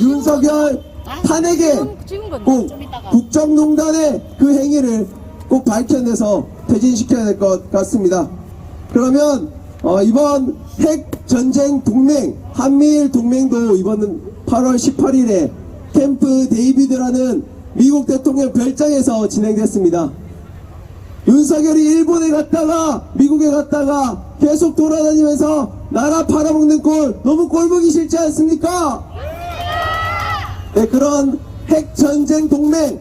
윤석열 탄핵에 꼭 국정농단의 그 행위를 꼭 밝혀내서 퇴진시켜야 될 것 같습니다. 그러면 어, 이번 핵 전쟁 동맹 한미일 동맹도 이번 8월 18일에 캠프 데이비드라는 미국 대통령 별장에서 진행됐습니다. 윤석열이 일본에 갔다가 미국에 갔다가 계속 돌아다니면서 나라 팔아먹는 꼴 너무 꼴보기 싫지 않습니까? 네, 그런 핵 전쟁 동맹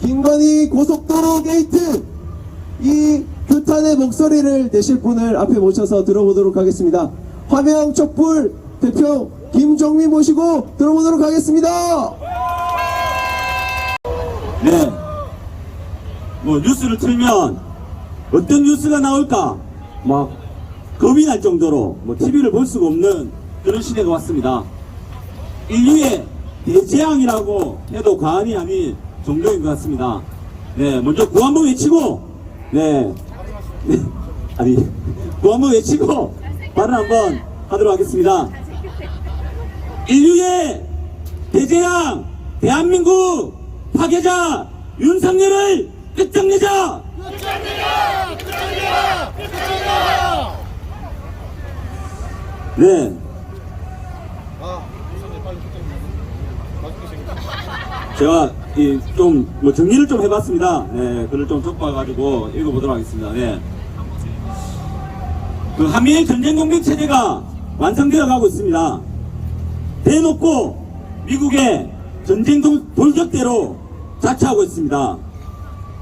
김건희 고속도로 게이트 이 규탄의 목소리를 내실 분을 앞에 모셔서 들어보도록 하겠습니다. 화명 촛불 대표 김종민 모시고 들어보도록 하겠습니다. 네. 뭐 뉴스를 틀면 어떤 뉴스가 나올까 막 겁이 날 정도로 뭐 TV를 볼 수가 없는 그런 시대가 왔습니다. 인류의 대재앙이라고 해도 과언이 아닌 정도인 것 같습니다. 네, 먼저 구한번 외치고 네, 네. 아니 구한번 외치고 발언 한번 하도록 하겠습니다. 인류의 대재앙 대한민국 파괴자 윤석열을 끝장내자 네 제가 좀뭐 정리를 좀 해봤습니다. 네, 글을 좀 적어가지고 읽어보도록 하겠습니다. 네. 그 한미일 전쟁 공격 체제가 완성되어 가고 있습니다. 대놓고 미국의 전쟁 돌- 돌격대로 자처하고 있습니다.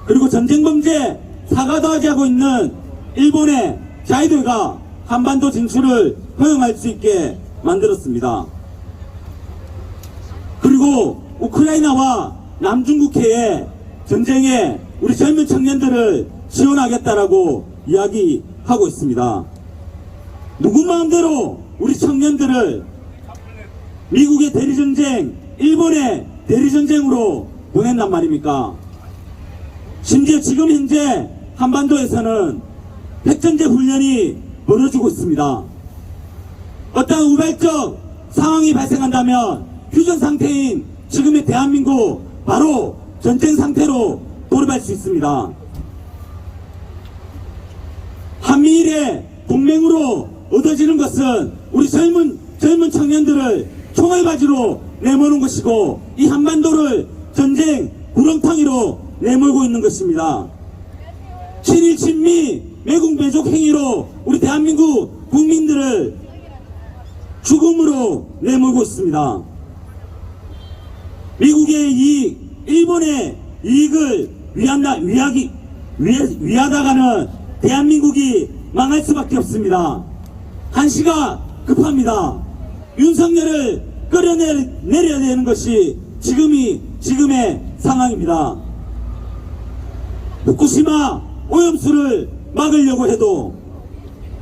그리고 전쟁 범죄 사과도 하지 하고 있는 일본의 자이들가 한반도 진출을 허용할 수 있게 만들었습니다. 그리고 우크라이나와 남중국해의 전쟁에 우리 젊은 청년들을 지원하겠다라고 이야기하고 있습니다. 누구 마음대로 우리 청년들을 미국의 대리전쟁, 일본의 대리전쟁으로 보낸단 말입니까? 심지어 지금 현재 한반도에서는 핵전제 훈련이 벌어지고 있습니다. 어떤 우발적 상황이 발생한다면 휴전 상태인 지금의 대한민국 바로 전쟁 상태로 돌입할 수 있습니다. 한미일의 동맹으로 얻어지는 것은 우리 젊은 젊은 청년들을 총알 바지로 내모는 것이고 이 한반도를 전쟁 구렁텅이로 내몰고 있는 것입니다. 7일 친미 매국 매족 행위로 우리 대한민국 국민들을 죽음으로 내몰고 있습니다. 미국의 이익, 일본의 이익을 위한다, 위하기, 위, 위하다가는 대한민국이 망할 수밖에 없습니다. 한시가 급합니다. 윤석열을 끌어내려야 되는 것이 지금이, 지금의 상황입니다. 후쿠시마 오염수를 막으려고 해도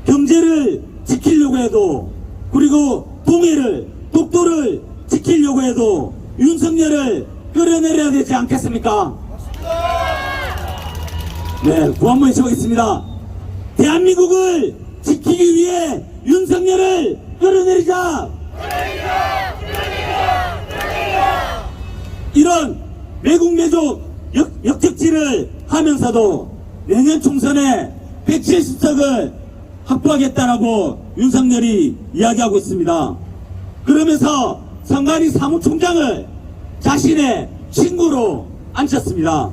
경제를 지키려고 해도 그리고 동해를 독도를 지키려고 해도 윤석열을 끌어내려야 되지 않겠습니까? 네, 구한번 외쳐보겠습니다. 대한민국을 지키기 위해 윤석열을 끌어내리자! 이런 매국매족 역, 역적질을 하면서도 내년 총선에 170석을 확보하겠다라고 윤석열이 이야기하고 있습니다. 그러면서 성관이 사무총장을 자신의 친구로 앉혔습니다.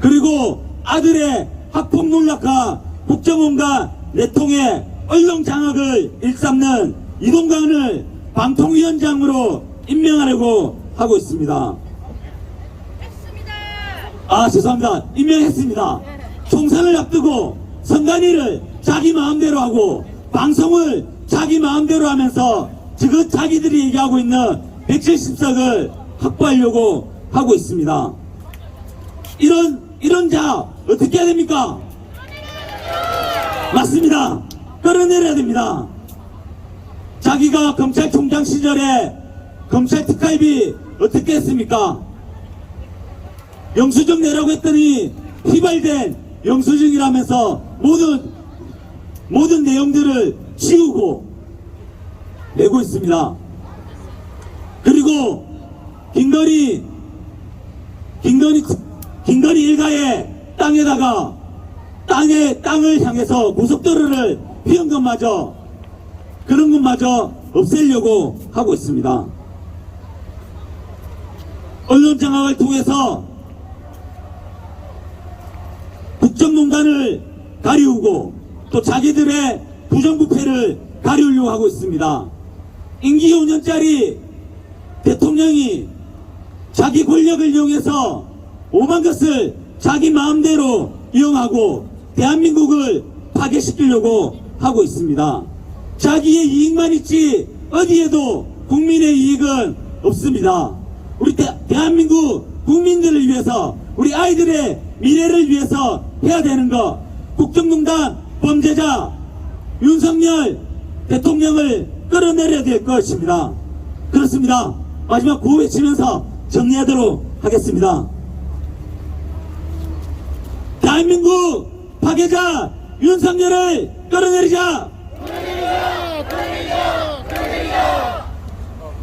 그리고 아들의 학폭 논란과 국정원과 내통의 언론 장악을 일삼는 이동관을 방통위원장으로 임명하려고 하고 있습니다. 아 죄송합니다. 임명했습니다. 총선을 앞두고 선관위를 자기 마음대로 하고 방송을 자기 마음대로 하면서 지금 자기들이 얘기하고 있는 170석을 확보하려고 하고 있습니다. 이런 이런 자 어떻게 해야 됩니까? 맞습니다. 끌어내려야 됩니다. 자기가 검찰총장 시절에 검찰 특활비 어떻게 했습니까? 영수증 내라고 했더니 휘발된 영수증이라면서 모든 모든 내용들을 지우고 내고 있습니다. 그리고 김건희 김건희 김건희 일가의 땅에다가 땅에 땅을 향해서 고속도로를 휘은 것마저 그런 것마저 없애려고 하고 있습니다. 언론 장악을 통해서 국정농단을 가리우고 또 자기들의 부정부패를 가리우려고 하고 있습니다. 임기 5년짜리 대통령이 자기 권력을 이용해서 오만 것을 자기 마음대로 이용하고 대한민국을 파괴시키려고 하고 있습니다. 자기의 이익만 있지 어디에도 국민의 이익은 없습니다. 우리 대, 대한민국 국민들을 위해서 우리 아이들의 미래를 위해서 해야 되는 것 국정농단 범죄자 윤석열 대통령을 끌어내려야 될 것입니다. 그렇습니다. 마지막 구호 외치면서 정리하도록 하겠습니다. 대한민국 파괴자 윤석열을 끌어내리자!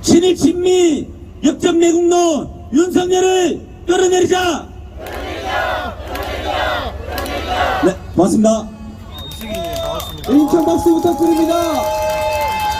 친일 친미 역전 매국노 윤석열을 끌어내리자! 네, 고맙습니다. 인천 박수 부탁드립니다.